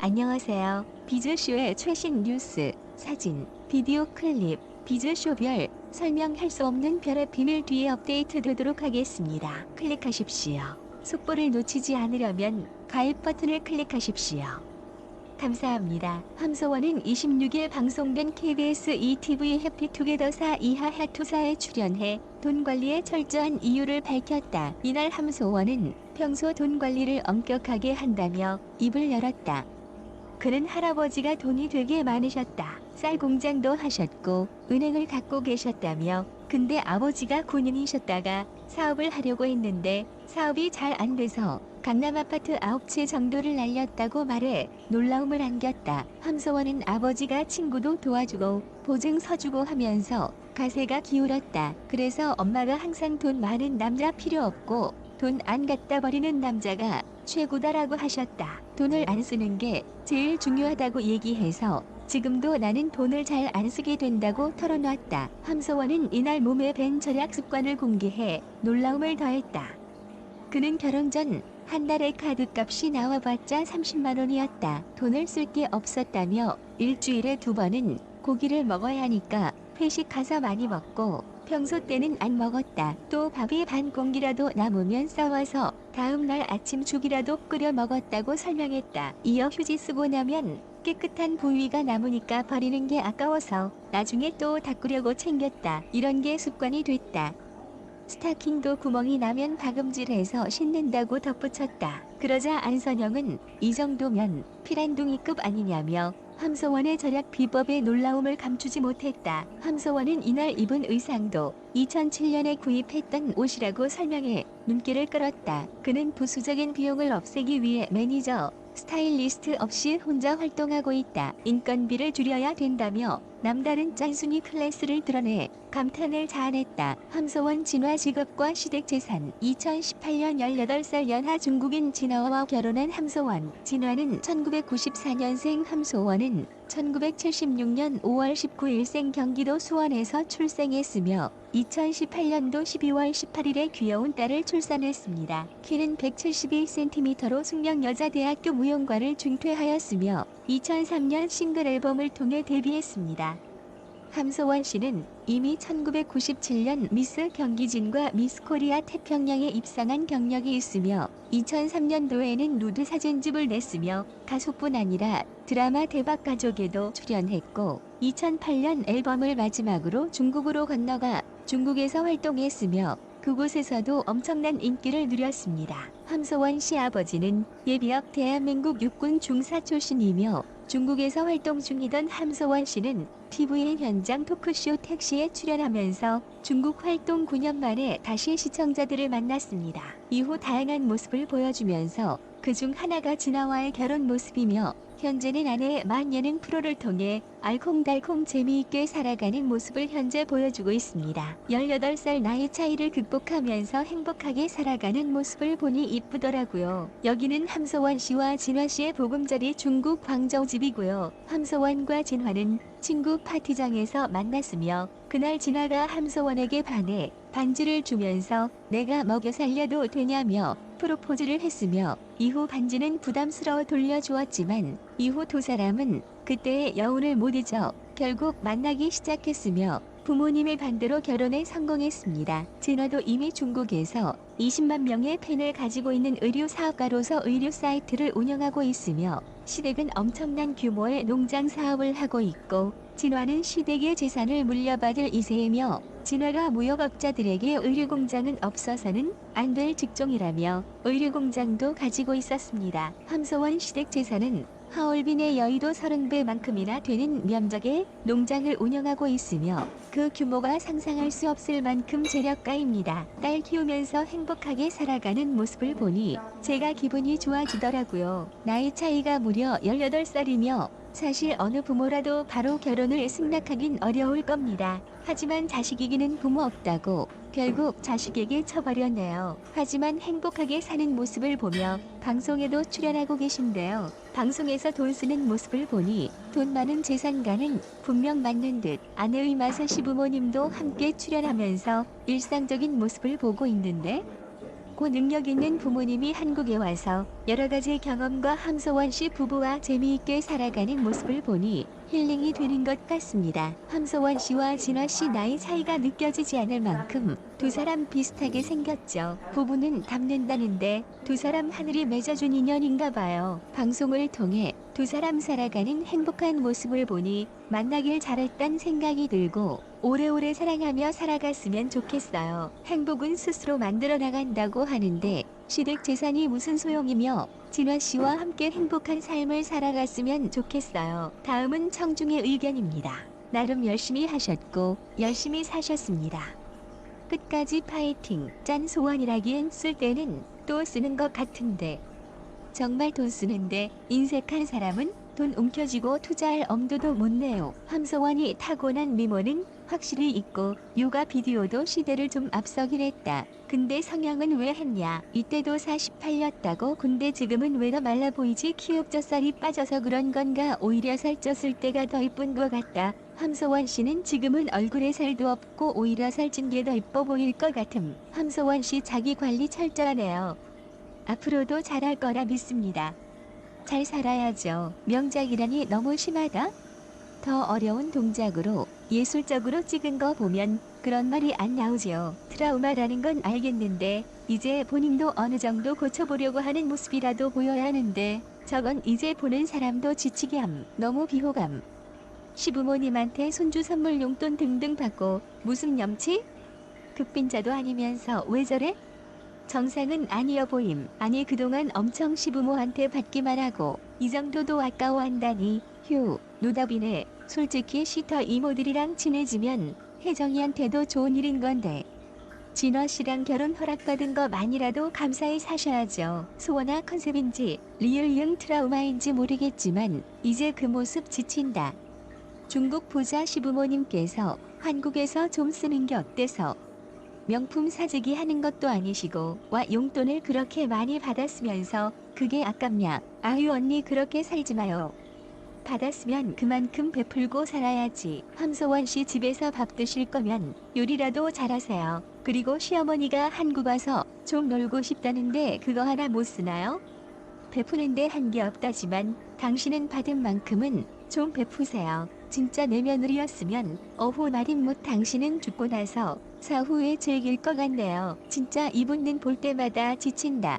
안녕하세요. 비즈쇼의 최신 뉴스, 사진, 비디오 클립, 비즈쇼별 설명할 수 없는 별의 비밀 뒤에 업데이트 되도록 하겠습니다. 클릭하십시오. 속보를 놓치지 않으려면 가입 버튼을 클릭하십시오. 감사합니다. 함소원은 26일 방송된 KBS ETV 해피투게더사 이하 해투사에 출연해 돈 관리에 철저한 이유를 밝혔다. 이날 함소원은 평소 돈 관리를 엄격하게 한다며 입을 열었다. 그는 할아버지가 돈이 되게 많으셨다. 쌀 공장도 하셨고 은행을 갖고 계셨다며 근데 아버지가 군인이셨다가 사업을 하려고 했는데 사업이 잘 안 돼서 강남 아파트 9채 정도를 날렸다고 말해 놀라움을 안겼다. 함소원은 아버지가 친구도 도와주고 보증 서주고 하면서 가세가 기울었다. 그래서 엄마가 항상 돈 많은 남자 필요 없고 돈 안 갖다 버리는 남자가 최고다라고 하셨다. 돈을 안 쓰는 게 제일 중요하다고 얘기해서 지금도 나는 돈을 잘 안 쓰게 된다고 털어놨다. 함소원은 이날 몸에 밴 절약 습관을 공개해 놀라움을 더했다. 그는 결혼 전 한 달에 카드값이 나와봤자 30만 원이었다. 돈을 쓸 게 없었다며 일주일에 두 번은 고기를 먹어야 하니까 회식 가서 많이 먹고 평소 때는 안 먹었다. 또 밥이 반 공기라도 남으면 싸와서 다음 날 아침 죽이라도 끓여 먹었다고 설명했다. 이어 휴지 쓰고 나면 깨끗한 부위가 남으니까 버리는 게 아까워서 나중에 또 닦으려고 챙겼다. 이런 게 습관이 됐다. 스타킹도 구멍이 나면 박음질해서 신는다고 덧붙였다. 그러자 안선영은 이 정도면 피란둥이급 아니냐며 함소원의 절약 비법에 놀라움을 감추지 못했다. 함소원은 이날 입은 의상도 2007년에 구입했던 옷이라고 설명해 눈길을 끌었다. 그는 부수적인 비용을 없애기 위해 매니저, 스타일리스트 없이 혼자 활동하고 있다. 인건비를 줄여야 된다며 남다른 짠순이 클래스를 드러내 감탄을 자아냈다. 함소원 진화 직업과 시댁 재산 2018년 18살 연하 중국인 진화와 결혼한 함소원 진화는 1994년생 함소원은 1976년 5월 19일생 경기도 수원에서 출생했으며 2018년도 12월 18일에 귀여운 딸을 출산했습니다. 키는 171cm로 숙명여자대학교 무용과를 중퇴하였으며 2003년 싱글 앨범을 통해 데뷔했습니다. 함소원 씨는 이미 1997년 미스 경기진과 미스 코리아 태평양에 입상한 경력이 있으며 2003년도에는 누드 사진집을 냈으며 가수뿐 아니라 드라마 대박 가족에도 출연했고 2008년 앨범을 마지막으로 중국으로 건너가 중국에서 활동했으며 그곳에서도 엄청난 인기를 누렸습니다. 함소원 씨 아버지는 예비역 대한민국 육군 중사 출신이며 중국에서 활동 중이던 함소원 씨는 TVN 현장 토크쇼 택시에 출연하면서 중국 활동 9년 만에 다시 시청자들을 만났습니다. 이후 다양한 모습을 보여주면서 그 중 하나가 진아와의 결혼 모습이며 현재는 아내 만 예능 프로를 통해 알콩달콩 재미있게 살아가는 모습을 현재 보여주고 있습니다. 18살 나이 차이를 극복하면서 행복하게 살아가는 모습을 보니 이쁘더라고요. 여기는 함소원 씨와 진화 씨의 보금자리 중국 광저우 집이고요. 함소원과 진화는 친구 파티장에서 만났으며 그날 진화가 함소원에게 반해 반지를 주면서 내가 먹여 살려도 되냐며 프로포즈를 했으며 이후 반지는 부담스러워 돌려주었지만 이후 두 사람은 그때의 여운을 못 잊어 결국 만나기 시작했으며 부모님의 반대로 결혼에 성공했습니다. 진화도 이미 중국에서 20만 명의 팬을 가지고 있는 의류 사업가로서 의류 사이트를 운영하고 있으며 시댁은 엄청난 규모의 농장 사업을 하고 있고 진화는 시댁의 재산을 물려받을 2세이며 진화가 무역업자들에게 의류 공장은 없어서는 안 될 직종이라며 의류 공장도 가지고 있었습니다. 함소원 시댁 재산은 하얼빈의 여의도 30배만큼이나 되는 면적의 농장을 운영하고 있으며 그 규모가 상상할 수 없을 만큼 재력가입니다. 딸 키우면서 행복하게 살아가는 모습을 보니 제가 기분이 좋아지더라고요. 나이 차이가 무려 18살이며 사실 어느 부모라도 바로 결혼을 승낙하긴 어려울 겁니다. 하지만 자식 이기는 부모 없다고 결국 자식에게 쳐버렸네요. 하지만 행복하게 사는 모습을 보며 방송에도 출연하고 계신데요. 방송에서 돈 쓰는 모습을 보니 돈 많은 재산가는 분명 맞는 듯 아내의 마사 시부모님도 함께 출연하면서 일상적인 모습을 보고 있는데 고 능력 있는 부모님이 한국에 와서 여러 가지 경험과 함소원 씨 부부와 재미있게 살아가는 모습을 보니 힐링이 되는 것 같습니다. 함소원 씨와 진화 씨 나이 차이가 느껴지지 않을 만큼 두 사람 비슷하게 생겼죠. 부부는 닮는다는데 두 사람 하늘이 맺어준 인연인가 봐요. 방송을 통해 두 사람 살아가는 행복한 모습을 보니 만나길 잘했단 생각이 들고 오래오래 사랑하며 살아갔으면 좋겠어요. 행복은 스스로 만들어 나간다고 하는데 시댁 재산이 무슨 소용이며 진화 씨와 함께 행복한 삶을 살아갔으면 좋겠어요. 다음은 청중의 의견입니다. 나름 열심히 하셨고 열심히 사셨습니다. 끝까지 파이팅. 짠 소원이라기엔 쓸 때는 또 쓰는 것 같은데 정말 돈 쓰는데 인색한 사람은 돈 움켜쥐고 투자할 엄두도 못 내요. 함소원이 타고난 미모는 확실히 있고 요가 비디오도 시대를 좀 앞서긴 했다. 근데 성형은 왜 했냐? 이때도 48였다고 근데 지금은 왜 더 말라 보이지? 키읔젖살이 빠져서 그런 건가? 오히려 살쪘을 때가 더 이쁜 것 같다. 함소원 씨는 지금은 얼굴에 살도 없고 오히려 살찐 게 더 이뻐 보일 것 같음. 함소원 씨 자기 관리 철저하네요. 앞으로도 잘할 거라 믿습니다. 잘 살아야죠. 명작이라니 너무 심하다. 더 어려운 동작으로 예술적으로 찍은 거 보면 그런 말이 안 나오지요. 트라우마라는 건 알겠는데 이제 본인도 어느 정도 고쳐보려고 하는 모습이라도 보여야 하는데 저건 이제 보는 사람도 지치게 함. 너무 비호감. 시부모님한테 손주 선물 용돈 등등 받고 무슨 염치? 극빈자도 아니면서 왜 저래? 정상은 아니어 보임. 아니 그동안 엄청 시부모한테 받기만 하고 이 정도도 아까워한다니. 휴, 노답이네. 솔직히 시터 이모들이랑 친해지면 혜정이한테도 좋은 일인 건데. 진화 씨랑 결혼 허락받은 것만이라도 감사히 사셔야죠. 소원아 컨셉인지 리얼형 트라우마인지 모르겠지만 이제 그 모습 지친다. 중국 부자 시부모님께서 한국에서 좀 쓰는 게 어때서 명품 사재기 하는 것도 아니시고 와 용돈을 그렇게 많이 받았으면서 그게 아깝냐? 아유 언니 그렇게 살지 마요. 받았으면 그만큼 베풀고 살아야지. 함소원 씨 집에서 밥 드실 거면 요리라도 잘하세요. 그리고 시어머니가 한국 와서 좀 놀고 싶다는데 그거 하나 못 쓰나요? 베푸는데 한 게 없다지만 당신은 받은 만큼은 좀 베푸세요. 진짜 내 며느리였으면 어후 말임 못 당신은 죽고 나서 사후에 즐길 것 같네요. 진짜 이분는 볼 때마다 지친다.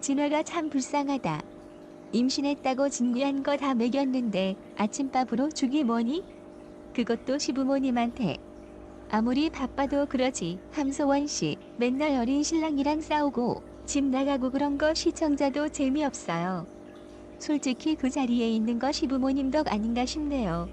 진화가 참 불쌍하다. 임신했다고 진귀한 거 다 먹였는데 아침밥으로 죽이 뭐니? 그것도 시부모님한테. 아무리 바빠도 그러지. 함소원 씨 맨날 어린 신랑이랑 싸우고 집 나가고 그런 거 시청자도 재미없어요. 솔직히 그 자리에 있는 거 시부모님 덕 아닌가 싶네요.